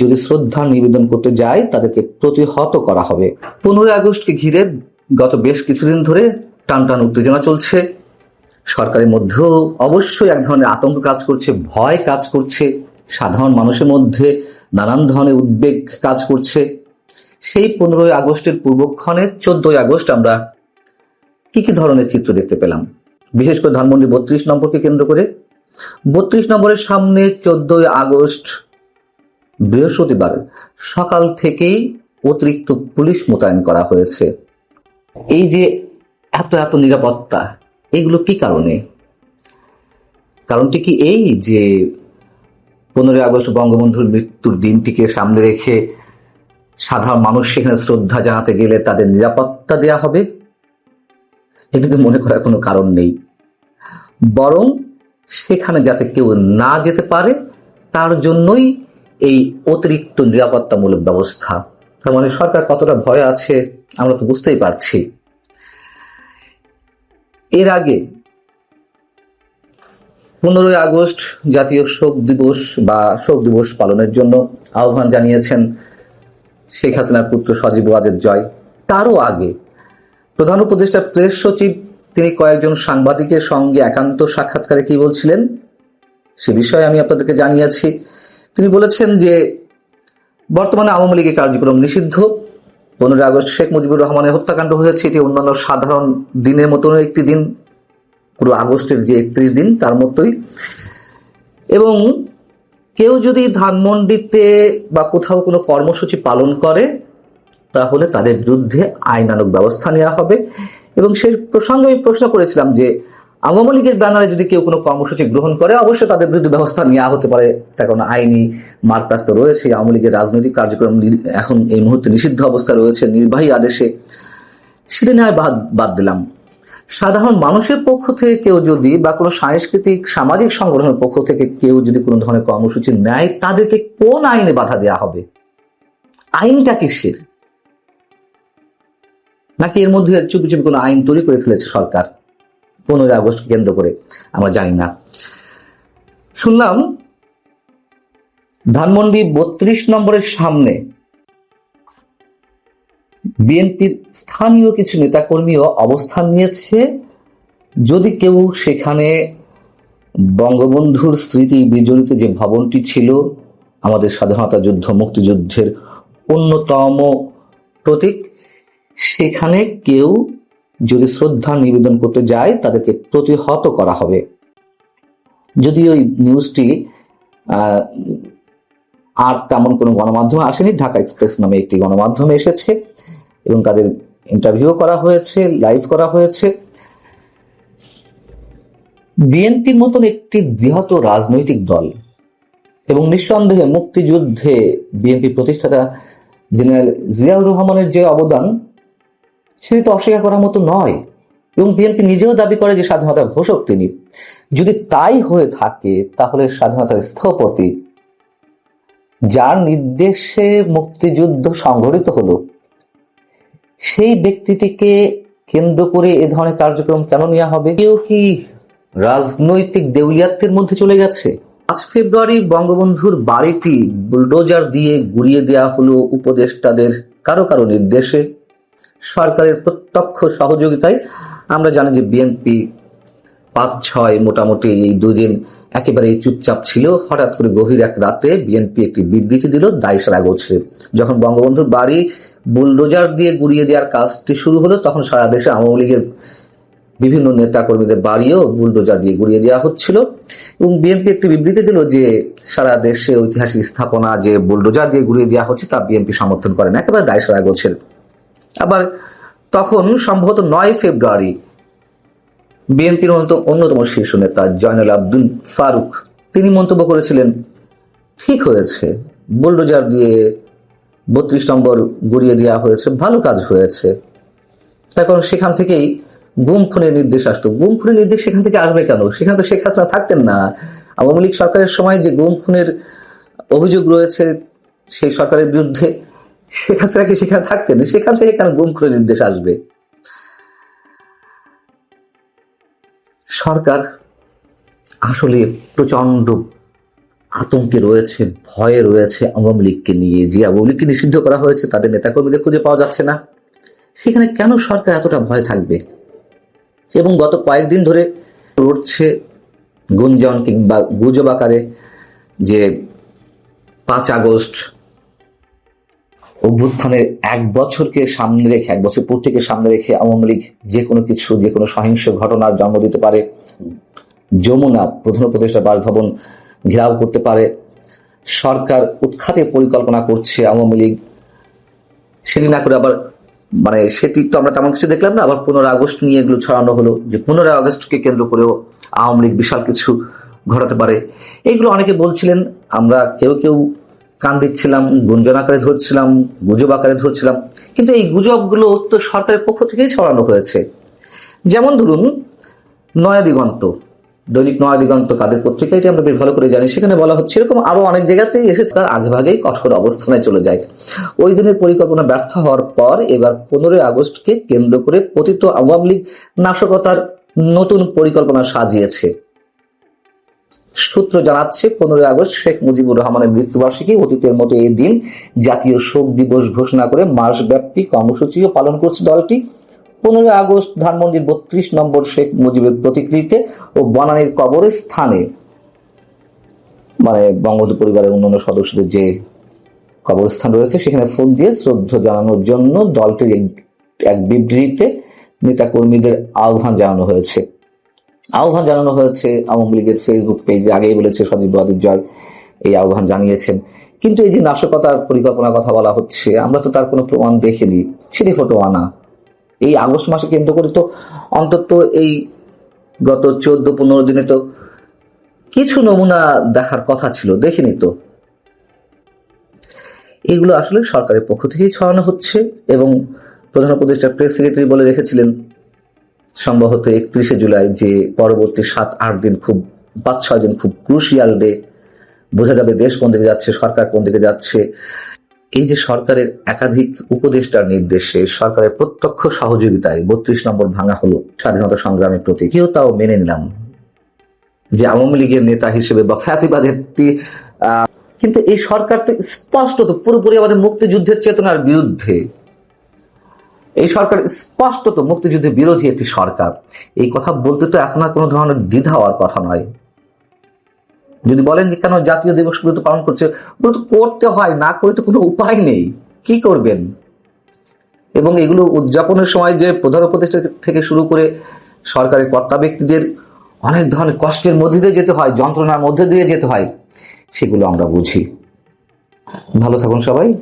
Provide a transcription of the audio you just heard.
যদি শ্রদ্ধা নিবেদন করতে যায়, তাদেরকে প্রতিহত করা হবে। পনেরোই আগস্টকে ঘিরে গত বেশ কিছুদিন ধরে টান টান উত্তেজনা চলছে। সরকারের মধ্যেও অবশ্যই এক ধরনের আতঙ্ক কাজ করছে, ভয় কাজ করছে। সাধারণ মানুষের মধ্যে নানান ধরনের উদ্বেগ কাজ করছে। সেই পনেরোই আগস্টের পূর্বক্ষণে চোদ্দই আগস্ট আমরা কি কি ধরনের চিত্র দেখতে পেলাম? বিশেষ করে ধানমন্ডি বত্রিশ নম্বরকে কেন্দ্র করে। বত্রিশ নম্বরের সামনে চোদ্দই আগস্ট বৃহস্পতিবার সকাল থেকেই অতিরিক্ত পুলিশ মোতায়েন করা হয়েছে। এই যে এত এত নিরাপত্তা, এগুলো কি কারণে? কারণটি কি এই যে পনেরোই আগস্ট বঙ্গবন্ধুর মৃত্যুর দিনটিকে সামনে রেখে সাধারণ মানুষ সেখানে শ্রদ্ধা জানাতে গেলে তাদের নিরাপত্তা দেয়া হবে? এটিতে মনে করার কোনো কারণ নেই। বরং সেখানে যাতে কেউ না যেতে পারে, তার জন্যই এই অতিরিক্ত নিরাপত্তামূলক ব্যবস্থা। তার মানে সরকার কতটা ভয় আছে, আমরা তো বুঝতেই পারছি। এর আগে পনেরোই আগস্ট জাতীয় শোক দিবস বা শোক দিবস পালনের জন্য আহ্বান জানিয়েছেন শেখ হাসিনার পুত্র সজীব ওয়াজেদ জয়। তারও আগে প্রধান উপদেষ্টা প্রেস সচিব, তিনি কয়েকজন সাংবাদিকের সঙ্গে একান্ত সাক্ষাৎকারে কি বলছিলেন, সে বিষয়ে আমি আপনাদেরকে জানিয়েছি। তিনি বলেছেন যে, বর্তমানে আওয়ামী লীগের কার্যক্রম নিষিদ্ধ। পনেরোই আগস্ট শেখ মুজিবুর রহমানের হত্যাকাণ্ড হয়েছে। এটি অন্যান্য সাধারণ দিনের মতন একটি দিন। পুরো আগস্টের যে একত্রিশ দিন, তার মতোই। এবং কেউ যদি ধানমন্ডিতে বা কোথাও কোনো কর্মসূচি পালন করে, তাহলে তাদের বিরুদ্ধে আইনানুক ব্যবস্থা নেওয়া হবে। এবং সেই প্রসঙ্গে আমি প্রশ্ন করেছিলাম যে আওয়ামী লীগের ব্যানারে যদি কেউ কোনো কর্মসূচি গ্রহণ করে, অবশ্যই তাদের বিরুদ্ধে ব্যবস্থা নেওয়া হতে পারে। তার কারণ আইনি মারপ্রাস্ত রয়েছে। আওয়ামী লীগের রাজনৈতিক কার্যক্রম এখন এই মুহূর্তে নিষিদ্ধ অবস্থা রয়েছে নির্বাহী আদেশে। সেটা নেওয়া বাদ বাদ দিলাম। সাধারণ মানুষের পক্ষ থেকে কেউ যদি বা কোনো সাংস্কৃতিক, সামাজিক সংগঠনের পক্ষ থেকে কেউ যদি কোনো ধরনের কর্মসূচি নেয়, তাদেরকে কোন আইনে বাধা দেওয়া হবে? আইনটা কিসের? নাকি এর মধ্যে চুপি চুপি কোনো আইন তৈরি করে ফেলেছে সরকার? পনেরোই আগস্ট কেন্দ্র করে, আমরা জানি না। শুনলাম, ধানমন্ডি বত্রিশ নম্বরের সামনে বিএনপির স্থানীয় কিছু নেতাকর্মীও অবস্থান নিয়েছে। যদি কেউ সেখানে বঙ্গবন্ধুর স্মৃতি বিজড়িত যে ভবনটি ছিল, আমাদের স্বাধীনতা যুদ্ধ, মুক্তিযুদ্ধের অন্যতম প্রতীক, সেখানে কেউ যদি শ্রদ্ধা নিবেদন করতে যায়, তাদেরকে প্রতিহত করা হবে। যদি ওই নিউজটি আর তেমন কোনো গণমাধ্যমে আসেনি, ঢাকা এক্সপ্রেস নামে একটি গণমাধ্যমে এসেছে এবং তাদের ইন্টারভিউ করা হয়েছে লাইভ করা হয়েছে। বিএনপির মতন একটি বৃহৎ রাজনৈতিক দল এবং নিঃসন্দেহে মুক্তিযুদ্ধে বিএনপি প্রতিষ্ঠাতা জেনারেল জিয়াউর রহমানের যে অবদান সেটি তো অস্বীকার করার মতো নয়। এবং বিএনপি নিজেও দাবি করে যে স্বাধীনতার ঘোষক তিনি। যদি তাই হয়ে থাকে, তাহলে স্বাধীনতার স্থপতি যার নির্দেশে মুক্তিযুদ্ধ সংঘটিত হলো, সেই ব্যক্তিটিকে কেন্দ্র করে এ ধরনের কার্যক্রম কেন নেওয়া হবে? কেউ কি রাজনৈতিক দেউলিয়াত্বের মধ্যে চলে গেছে? পাঁচ ফেব্রুয়ারি বঙ্গবন্ধুর বাড়িটি বুলডোজার দিয়ে গুড়িয়ে দেওয়া হলো উপদেষ্টাদের কারও কারও নির্দেশে। সরকারের প্রত্যক্ষ সহযোগিতায় আমরা জানি যে বিএনপি পাঁচ, ছয় মোটামুটি এই দুদিন একেবারে চুপচাপ ছিল। হঠাৎ করে গভীর এক রাতে বিএনপি একটি বিবৃতি দিল দায়সারা গোছে। যখন বঙ্গবন্ধুর বাড়ি বুলডোজার দিয়ে গুড়িয়ে দেওয়ার কাজটি শুরু হলো, তখন সারা দেশে আওয়ামী লীগের বিভিন্ন নেতা কর্মীদের বাড়িও বুলডোজার দিয়ে গুড়িয়ে দেওয়া হচ্ছিল। এবং বিএনপি একটি বিবৃতি দিল যে, সারা দেশে ঐতিহাসিক স্থাপনা যে বুলডোজার দিয়ে গুড়িয়ে দেওয়া হচ্ছে, তা বিএনপি সমর্থন করে না। একেবারে দায়সারা গোছের। আবার তখন সম্ভবত নয় ফেব্রুয়ারি বিএনপির অন্যতম শীর্ষ নেতা জয়নাল আব্দুল ফারুক। তিনি মন্তব্য করেছিলেন, ঠিক হয়েছে, বুলডোজার দিয়ে বত্রিশ নম্বর গড়িয়ে দেওয়া হয়েছে, ভালো কাজ হয়েছে। কারণ সেখান থেকেই গুম খুনের নির্দেশ আসতো। গুম খুনের নির্দেশ সেখান থেকে আসবে কেন? সেখানে তো শেখ হাসিনা থাকতেন না। আওয়ামী লীগ সরকারের সময় যে গুম খুনের অভিযোগ রয়েছে, সেই সরকারের বিরুদ্ধে শেখ হাসিনা কি সেখানে থাকতেন? সেখান থেকে কেন গুম খুনের নির্দেশ আসবে? সরকার আসলে প্রচণ্ড আতঙ্কে রয়েছে, ভয়ে রয়েছে আওয়ামী লীগকে নিয়ে। যে আওয়ামী লীগকে নিষিদ্ধ করা হয়েছে, তাদের নেতাকর্মীদের খুঁজে পাওয়া যাচ্ছে না। সেখানে কেন সরকার এতটা ভয় থাকবে? এবং গত কয়েকদিন ধরে উঠছে গুঞ্জন কিংবা গুজব আকারে যে পাঁচ আগস্ট অভ্যুত্থানের এক বছরকে সামনে রেখে, এক বছর পূর্তিকে সামনে রেখে আওয়ামী লীগ যে কোনো কিছু, যে কোনো সহিংস ঘটনার জন্ম দিতে পারে, যমুনা প্রধান উপদেষ্টা বাসভবন ঘেরাও করতে পারে, সরকার উৎখাতে পরিকল্পনা করছে আওয়ামী লীগ। সেটি না করে আবার মানে সেটি তো আমরা তেমন কিছু দেখলাম না, আবার পনেরো আগস্ট নিয়ে এগুলো ছড়ানো হলো যে পনেরো আগস্টকে কেন্দ্র করেও আওয়ামী লীগ বিশাল কিছু ঘটাতে পারে। এগুলো অনেকে বলছিলেন, আমরা কেউ কেউ কান দিচ্ছিলাম, গুঞ্জন আকারে ধরছিলাম, গুজব আকারে ধরছিলাম। কিন্তু এই গুজবগুলো তো সরকারের পক্ষ থেকেই ছড়ানো হয়েছে। যেমন ধরুন, নয়া দিগন্ত, দৈনিক নয়া দিগন্ত, কাদের পত্রিকা এটি আমরা বেশ ভালো করে জানি। সেখানে বলা হচ্ছে, এরকম আরও অনেক জায়গাতেই এসেছে, তার আগে ভাগেই কঠোর অবস্থানে চলে যায়। ওই দিনের পরিকল্পনা ব্যর্থ হওয়ার পর এবার পনেরোই আগস্টকে কেন্দ্র করে পতিত আওয়ামী লীগ নাশকতার নতুন পরিকল্পনা সাজিয়েছে। সূত্র জানাচ্ছে, পনেরোই আগস্ট শেখ মুজিবুর রহমানের মৃত্যুবার্ষিকী অতীতের মতো এই দিন জাতীয় শোক দিবস ঘোষণা করে মাসব্যাপী কর্মসূচিও পালন করছে দলটি। পনেরোই আগস্ট ধানমন্ডির বত্রিশ নম্বর শেখ মুজিবের প্রতিকৃতিতে ও বনানীর কবরের স্থানে মানে বঙ্গবন্ধু পরিবারের অন্যান্য সদস্যদের যে কবরস্থান রয়েছে, সেখানে ফুল দিয়ে শ্রদ্ধা জানানোর জন্য দলটির এক বিবৃতিতে নেতাকর্মীদের আহ্বান জানানো হয়েছে। আহ্বান জানানো হয়েছে আওয়ামী লীগের ফেসবুক পেজে আগেই বলেছে সজীব ওয়াদিদ জয়। এই আহ্বান জানিয়েছেন। কিন্তু এই যে নাশকতার পরিকল্পনার কথা বলা হচ্ছে, আমরা তো তার কোনো প্রমাণ দেখিনি। ছিঁড়ে ফটো আনা। এই আগস্ট মাসে কেন্দ্র করে তো অন্তত এই গত চোদ্দ পনেরো দিনে তো কিছু নমুনা দেখার কথা ছিল, দেখিনি তো। এগুলো আসলে সরকারের পক্ষ থেকেই ছড়ানো হচ্ছে এবং প্রধান উপদেষ্টা প্রেস সেক্রেটারি বলে রেখেছিলেন সম্ভবত একত্রিশে জুলাই যে পরবর্তী সাত, আট দিন খুব, পাঁচ, ছয় দিন খুব ক্রুশিয়াল ডে বোঝা যাবে দেশ কোন দিকে যাচ্ছে, সরকার কোন দিকে যাচ্ছে। এই যে সরকারের একাধিক উপদেষ্টার নির্দেশে সরকারের প্রত্যক্ষ সহযোগিতায় বত্রিশ নম্বর ভাঙা হলো স্বাধীনতা সংগ্রামের প্রতি কেউ তাও মেনে নিলাম যে আওয়ামী লীগের নেতা হিসেবে বা ফ্যাসিবাদের কিন্তু এই সরকার তো স্পষ্টত পুরোপুরি আমাদের মুক্তিযুদ্ধের চেতনার বিরুদ্ধে এই সরকার স্পষ্টত মুক্তিযুদ্ধের বিরোধী একটি সরকার। এই কথা বলতে তো এখন আর কোনো ধরনের দ্বিধা হওয়ার কথা নয়। যদি বলেন যে কেন জাতীয় দিবসগুলো তো পালন করছে, ওগুলো তো করতে হয়, না করে তো কোনো উপায় নেই। কি করবেন? এবং এগুলো উদযাপনের সময় যে প্রধান উপদেষ্টা থেকে শুরু করে সরকারের কর্তা ব্যক্তিদের অনেক ধরনের কষ্টের মধ্যে দিয়ে যেতে হয়, যন্ত্রণার মধ্যে দিয়ে যেতে হয়, সেগুলো আমরা বুঝি। ভালো থাকুন সবাই।